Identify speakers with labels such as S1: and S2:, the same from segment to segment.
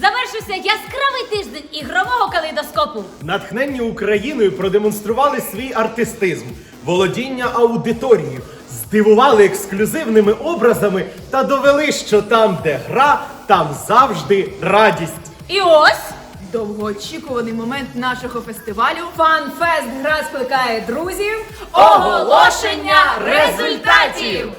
S1: Завершився яскравий тиждень ігрового калейдоскопу.
S2: Натхненні Україною продемонстрували свій артистизм, володіння аудиторією, здивували ексклюзивними образами та довели, що там, де гра, там завжди радість.
S1: І ось
S3: Довгоочікуваний момент нашого фестивалю.
S1: фан-фест гра скликає друзів. Оголошення результатів!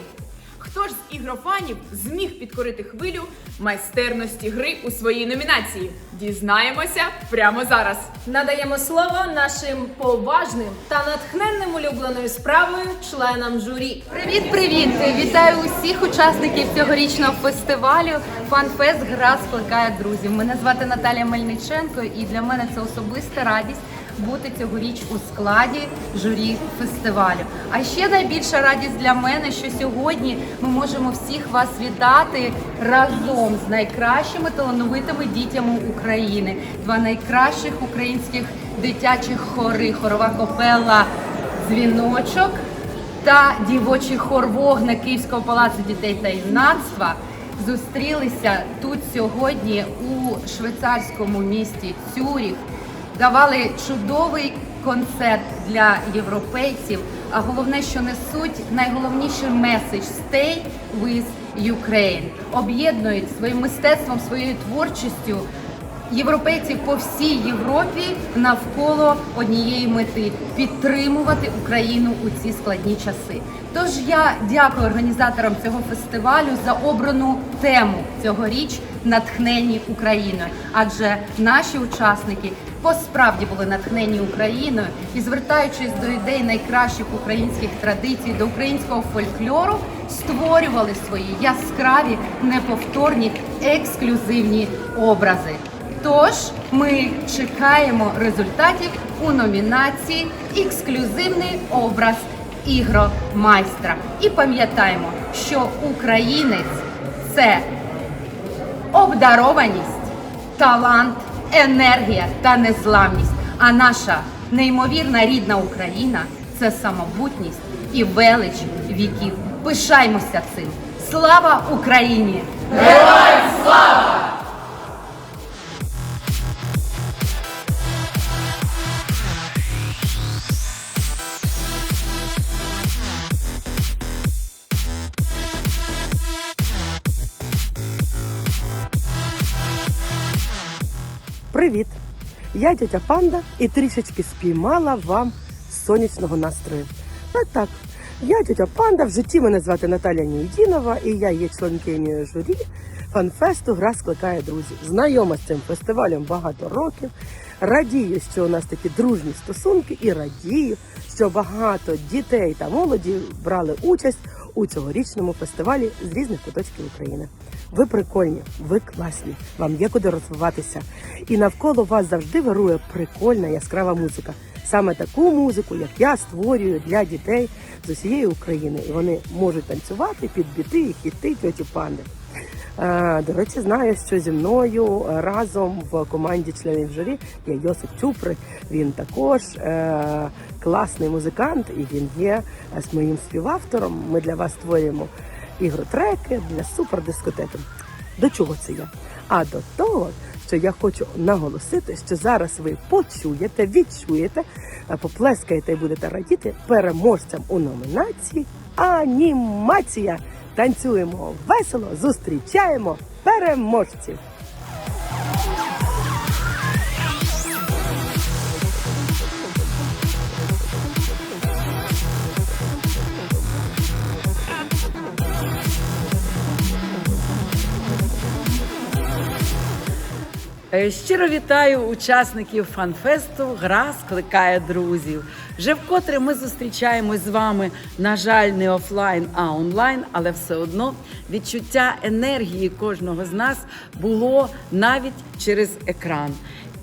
S3: Хто ж з ігрофанів зміг підкорити хвилю майстерності гри у своїй номінації? Дізнаємося прямо зараз.
S1: Надаємо слово нашим поважним та натхненним улюбленою справою членам журі.
S4: Привіт, привіт! Вітаю усіх учасників цьогорічного фестивалю. Фанфест гра скликає друзів. Мене звати Наталія Мельниченко, і для мене це особиста радість бути цьогоріч у складі журі фестивалю. А ще найбільша радість для мене, що сьогодні ми можемо всіх вас вітати разом з найкращими талановитими дітями України. Два найкращих українських дитячих хори, хорова копела Дзвіночок та дівочий хор вогна Київського палацу дітей та юнацтва зустрілися тут сьогодні у швейцарському місті Цюріх. Давали чудовий концерт для європейців. А головне, що несуть найголовніший меседж Stay with Ukraine. Об'єднують своїм мистецтвом, своєю творчістю європейців по всій Європі навколо однієї мети підтримувати Україну у ці складні часи. Тож я дякую організаторам цього фестивалю за обрану тему цьогоріч натхнені Україною, адже наші учасники посправді були натхнені Україною і звертаючись до ідей найкращих українських традицій, до українського фольклору, створювали свої яскраві, неповторні, ексклюзивні образи. Тож ми чекаємо результатів у номінації Ексклюзивний образ ігромайстра. І пам'ятаємо, що українець це обдарованість, талант, енергія та незламність. А наша неймовірна рідна Україна це самобутність і велич віків. Пишаймося цим. Слава Україні!
S5: Привіт! Я тетя Панда і трішечки спіймала вам сонячного настрою. Так, так. Я тетя Панда, в житті мене звати Наталя Нєдінова, і я є членкинею журі фанфесту Гра скликає друзів. Знайома з цим фестивалем багато років. Радію, що у нас такі дружні стосунки, і радію, що багато дітей та молоді брали участь у цьогорічному фестивалі з різних куточків України. Ви прикольні, ви класні, вам є куди розвиватися. І навколо вас завжди вирує прикольна яскрава музика. Саме таку музику, як я створюю для дітей з усієї України. І вони можуть танцювати під біти і хіти тьоті панди. Е, До речі, знаю, що зі мною разом в команді членів журі є Йосип Чупри. Він також е, класний музикант, і він є е, моїм співавтором. Ми для вас створюємо ігротреки для супердискотеки. До чого це я? А до того, що я хочу наголосити, що зараз ви почуєте, відчуєте, е, поплескаєте і будете радіти переможцям у номінації Анімація. Танцюємо весело, зустрічаємо переможців.
S6: Щиро вітаю учасників фанфесту. Гра скликає друзів. Вже вкотре ми зустрічаємось з вами. На жаль, не офлайн, а онлайн, але все одно відчуття енергії кожного з нас було навіть через екран.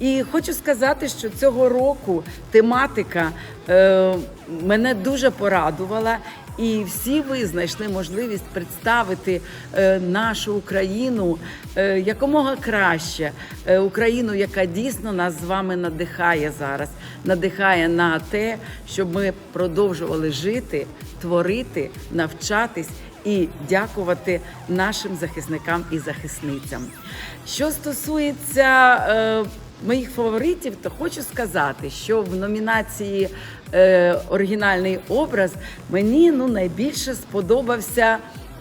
S6: І хочу сказати, що цього року тематика е, мене дуже порадувала. І всі ви знайшли можливість представити е, нашу Україну е, якомога краще. Е, Україну, яка дійсно нас з вами надихає зараз, надихає на те, щоб ми продовжували жити, творити, навчатись і дякувати нашим захисникам і захисницям. Що стосується е, моїх фаворитів, то хочу сказати, що в номінації е, Оригінальний образ мені ну, найбільше сподобався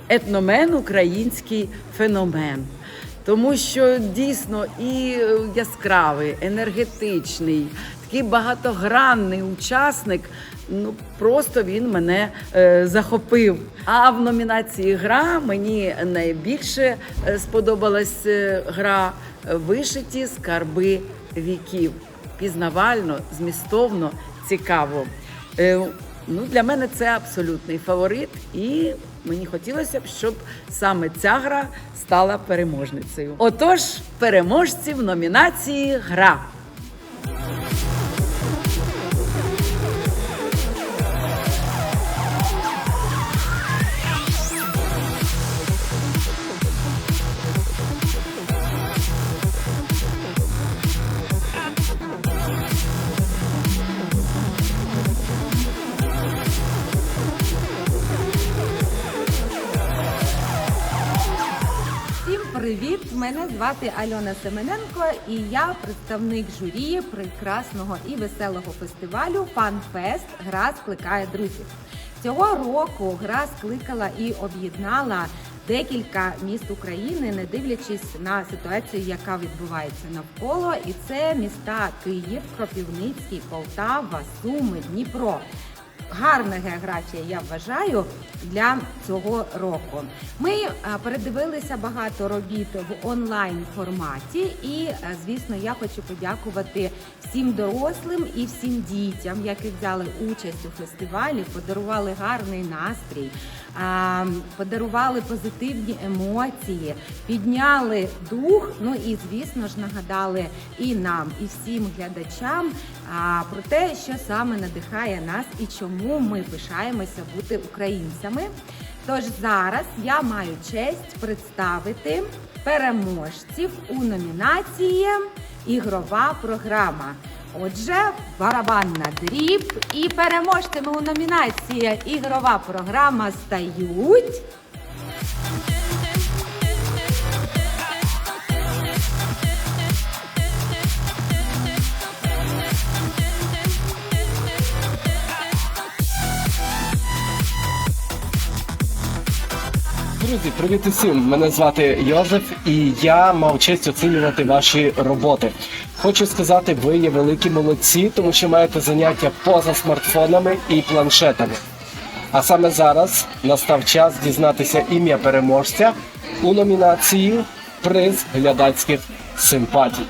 S6: етномен український феномен. Тому що дійсно і е, яскравий, енергетичний, такий багатогранний учасник. Ну просто він мене е, захопив. А в номінації гра мені найбільше е, сподобалась е, гра Вишиті скарби віків. Пізнавально, змістовно, цікаво. Е, Ну, для мене це абсолютний фаворит, і мені хотілося б, щоб саме ця гра стала переможницею. Отож, переможці в номінації Гра.
S7: Привіт! Мене звати Альона Семененко і я представник журі прекрасного і веселого фестивалю FunFest Гра скликає друзів. Цього року гра скликала і об'єднала декілька міст України, не дивлячись на ситуацію, яка відбувається навколо. І це міста Київ, Кропівницький, Полтава, Суми, Дніпро гарна географія, я вважаю, для цього року. Ми е, передивилися багато робіт в онлайн форматі, і е, звісно, я хочу подякувати всім дорослим і всім дітям, які взяли участь у фестивалі, подарували гарний настрій, подарували позитивні емоції, підняли дух. Ну і звісно ж нагадали і нам, і всім глядачам про те, що саме надихає нас і чому ми пишаємося бути українцями. Тож зараз я маю честь представити переможців у номінації Ігрова програма. Отже, барабанна дріб і переможцями у номінації Ігрова програма стають.
S8: Друзі, привіт усім! Мене звати Йозеф, і я мав честь оцінювати ваші роботи. Хочу сказати, ви є великі молодці, тому що маєте заняття поза смартфонами і планшетами. А саме зараз настав час дізнатися ім'я переможця у номінації Приз глядацьких симпатій.